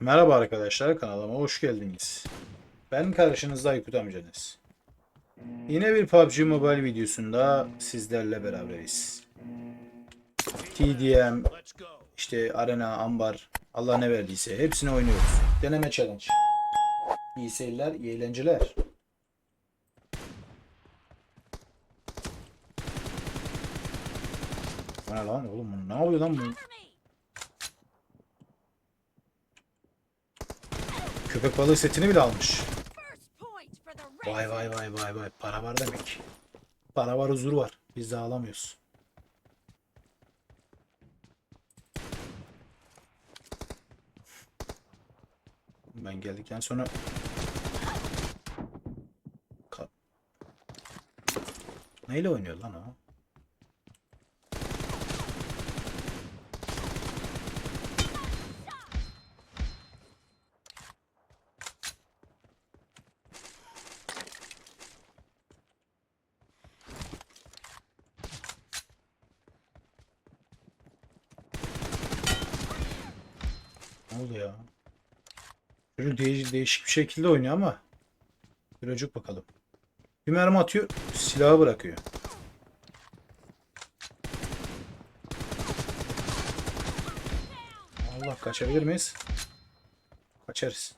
Merhaba arkadaşlar kanalıma hoş geldiniz. Ben karşınızda Aykut amcanız. Yine bir PUBG Mobile videosunda sizlerle beraberiz. TDM, işte Arena, Ambar, Allah ne verdiyse hepsini oynuyoruz. Deneme challenge. İyi seyirler, iyi eğlenceler. Bu lan oğlum ne yapıyor lan bu? Köpek balığı setini bile almış. Vay vay vay vay vay. Para var demek. Para var huzur var. Biz de alamıyoruz. Ben geldikten sonra Neyle oynuyor lan o? Ne oldu ya? Çocuk değiş- değişik bir şekilde oynuyor ama. Çocuk bakalım. Bir mermi atıyor, silahı bırakıyor. Allah kaçabilir miyiz? Kaçarız.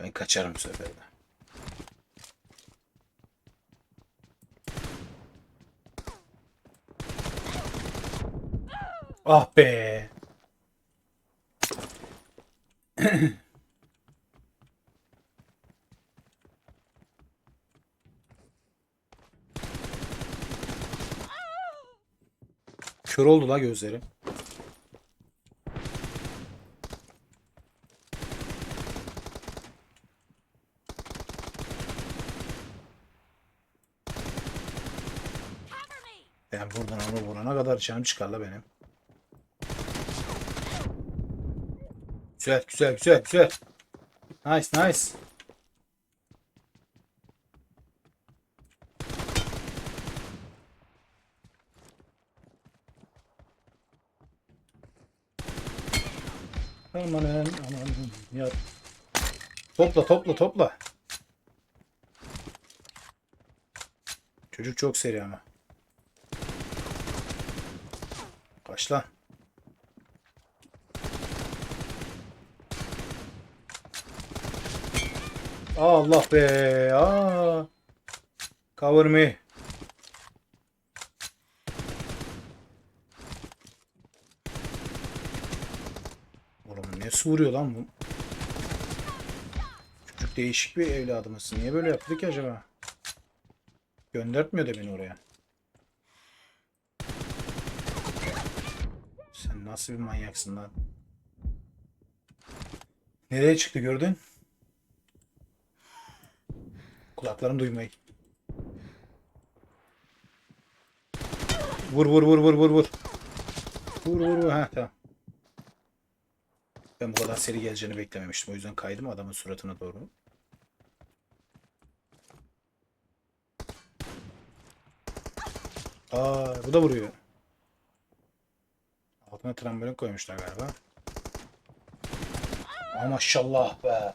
Ben kaçarım bu sefer. Ah be. Kör oldu la gözlerim. Ben buradan onu vurana kadar canım çıkar la benim. Güzel, güzel, güzel, güzel. Nice, nice. Aman aman ya. Topla, topla, topla. Çocuk çok seri ama. Kaç. Allah be. Aa. Cover me. Oğlum ne vuruyor lan bu? Çocuk değişik bir evladımız. Niye böyle yaptı ki acaba? Göndertmiyor da beni oraya. Sen nasıl bir manyaksın lan? Nereye çıktı gördün? Kulaklarım duymayı. Vur vur vur vur vur vur. Vur vur vur. Ha tamam. Ben bu kadar seri geleceğini beklememiştim. O yüzden kaydım adamın suratına doğru. Aa bu da vuruyor. Altına trambolin koymuşlar galiba. Aa maşallah be.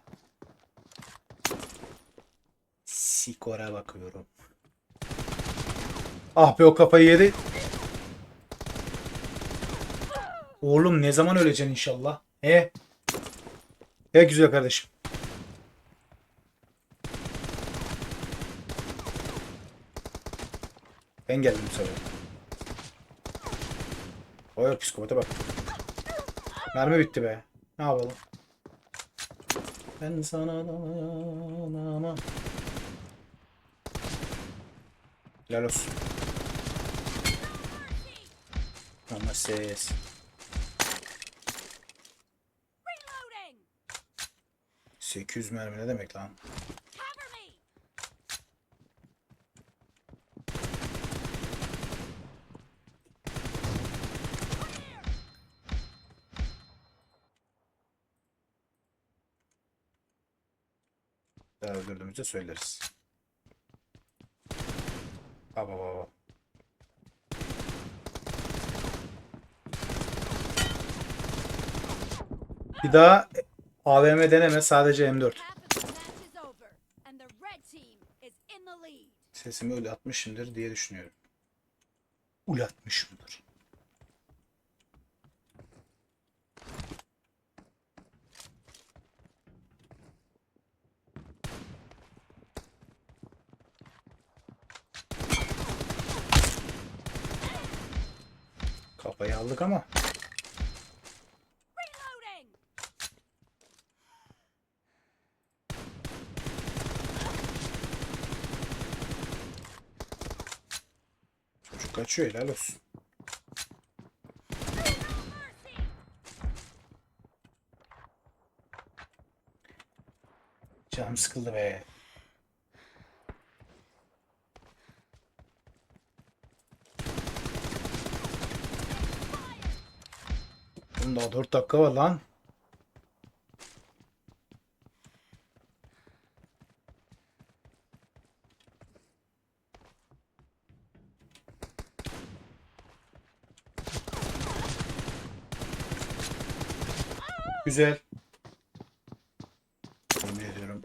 Sikora bakıyorum. Ah be o kafayı yedi. Oğlum ne zaman öleceksin inşallah? He? He güzel kardeşim. Ben geldim bu sefer. O yok psikopata bak. Mermi bitti be. Ne yapalım? Ben sana dayanamam. Helal olsun. Ama ses. 800 mermi ne demek lan? Daha öldürdüğümüzde söyleriz. Baba baba. Bir daha AVM deneme sadece M4. Half of the match is over, and the red team is in the lead. Sesimi öyle atmışımdır diye düşünüyorum. Ulatmışımdır. Kafayı aldık ama çocuk kaçıyor helal olsun. Canım sıkıldı be. Oğlum daha 4 dakika var lan. Güzel. Yemin ediyorum.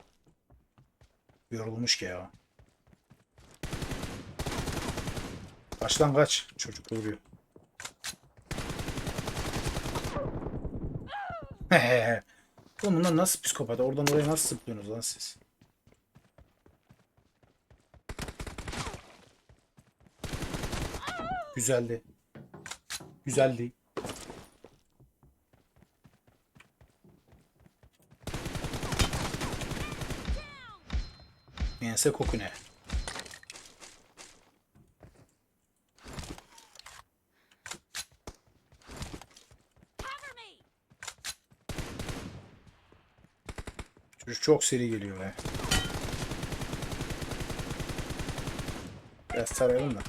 Yorulmuş ki ya. Kaç lan kaç. Çocuk vuruyor. Oğlum bunlar nasıl psikopat? Oradan oraya nasıl zıplıyorsunuz lan siz? Güzeldi. Güzeldi. Ense koku ne? Çok seri geliyor be. Biraz sarayalım da.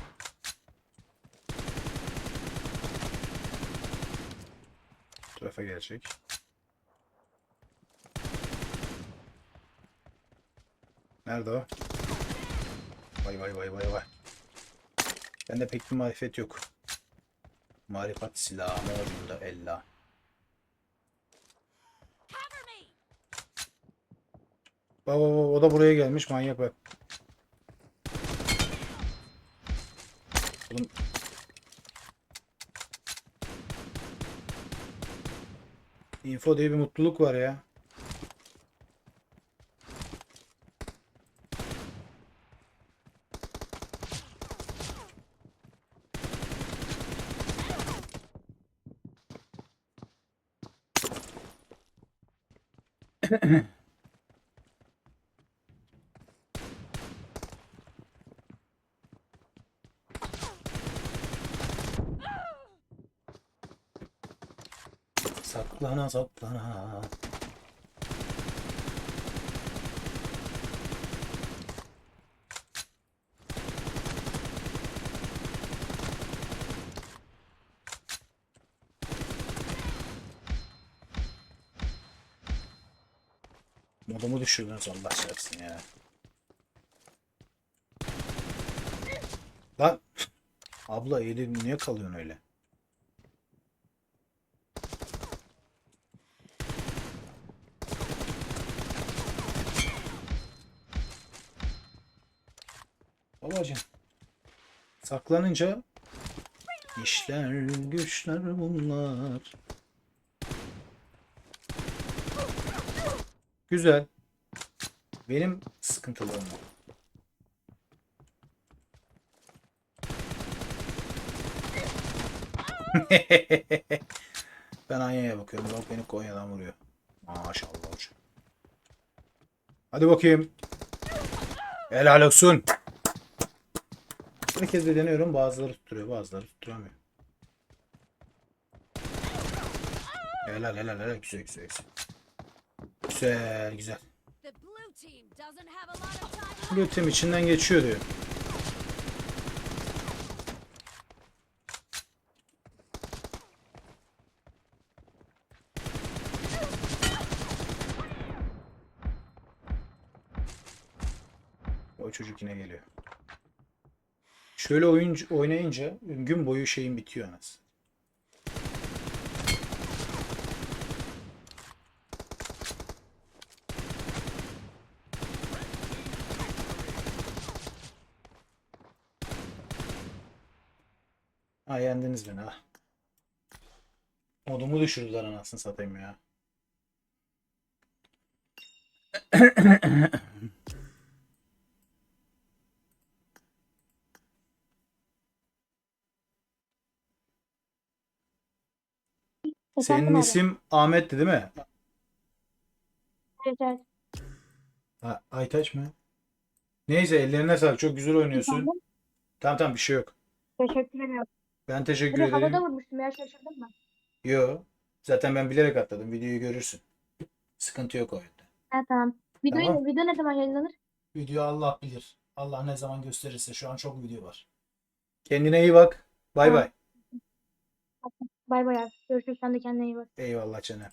Bu tarafa gelecek. Nerede o? Vay vay vay vay vay. Bende pek bir marifet yok. Marifat silahı ucunda ella. Cover me! Bak bak o da buraya gelmiş manyak bak. Oğlum. Info diye bir mutluluk var ya. Saklana saklana. Modumu düşürdünüz Allah çarpsın ya. Lan. Abla eğilin niye kalıyorsun öyle? Babacım. Saklanınca işler güçler bunlar. Güzel. Benim sıkıntılarım var. ben Anya'ya bakıyorum. Bak beni Konya'dan vuruyor. Maşallah. Hadi bakayım. Helal olsun. Bir kez de deniyorum. Bazıları tutturuyor. Bazıları tutturamıyor. Helal helal helal. Güzel güzel güzel. Güzel güzel. Blue team içinden geçiyor diyor. O çocuk yine geliyor. Şöyle oyuncu oynayınca gün boyu şeyin bitiyor anasını. Ha yendiniz beni ha. Modumu düşürdüler anasını satayım ya. Senin Efendim abi. isim Ahmet'ti değil mi? Evet, evet. Ha, Aytaç mı? Neyse ellerine sağlık. Çok güzel oynuyorsun. Efendim? Tamam tamam bir şey yok. Teşekkür ederim. Ben teşekkür Direkt havada ederim. vurmuştum ya şaşırdın mı? Yo. Zaten ben bilerek atladım. Videoyu görürsün. Sıkıntı yok o yüzden. Ha tamam. Video, Tamam. video ne zaman yayınlanır? Video Allah bilir. Allah ne zaman gösterirse. Şu an çok video var. Kendine iyi bak. Bay Tamam. bay. Bay bay abi. Görüşürüz. Sen de kendine iyi bak. Eyvallah canım.